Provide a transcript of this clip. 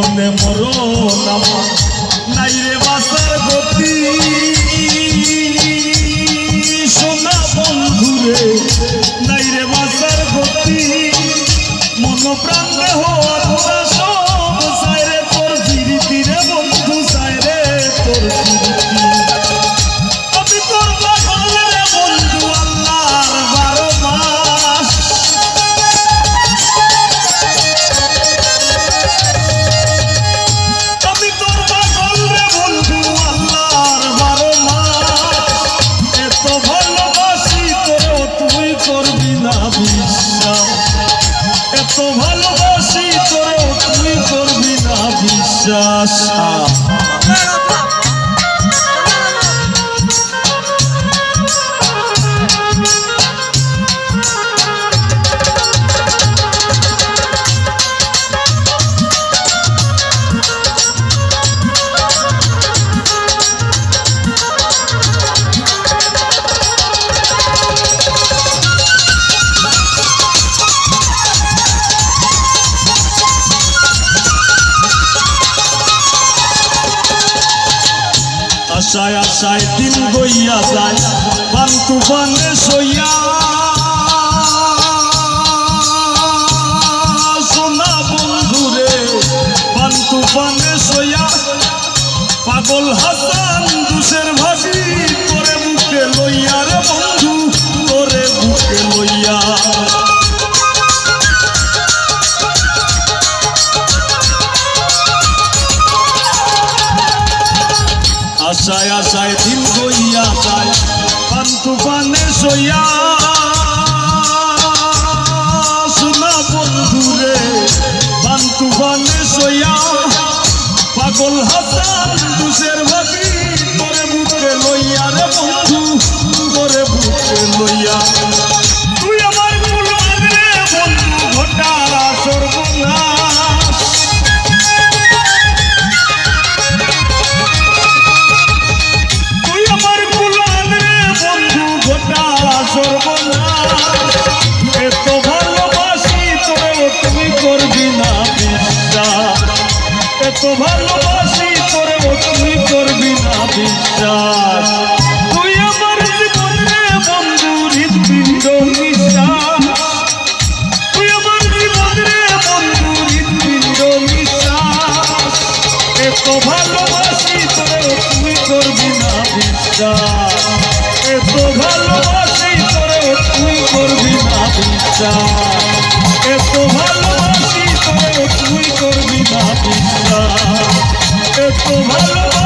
জীবনে মরণ আমার নাই রে আশায় আশায় দিন গইয়া যায়। পান তুফানে সইয়া। সোনা বন্ধুরে পান তুফানে সইয়া। পাগল হাসান আশায় আশায় দিন গইয়া যায় পান তুফানে সইয়া সোনা বন্ধুরে পান তুফানে সইয়া। পাগল হাসান দুষের ভাবি তোরে বুকে লইয়া রে বন্ধু, তোরে বুকে লইয়া। বিশ্বাস তুই আমার জীবন বন্ধু হৃদপিণ্ড নিঃশ্বাস। তুই আমার জীবন বন্ধু হৃদপিণ্ড নিঃশ্বাস। এত ভালোবাসি তোরে তুই করবি না বিশ্বাস। এত ভালোবাসি তোরে তুই করবি না বিশ্বাস। এত ভালোবাসি তোরে তুই করবি না বিশ্বাস। এত ভালো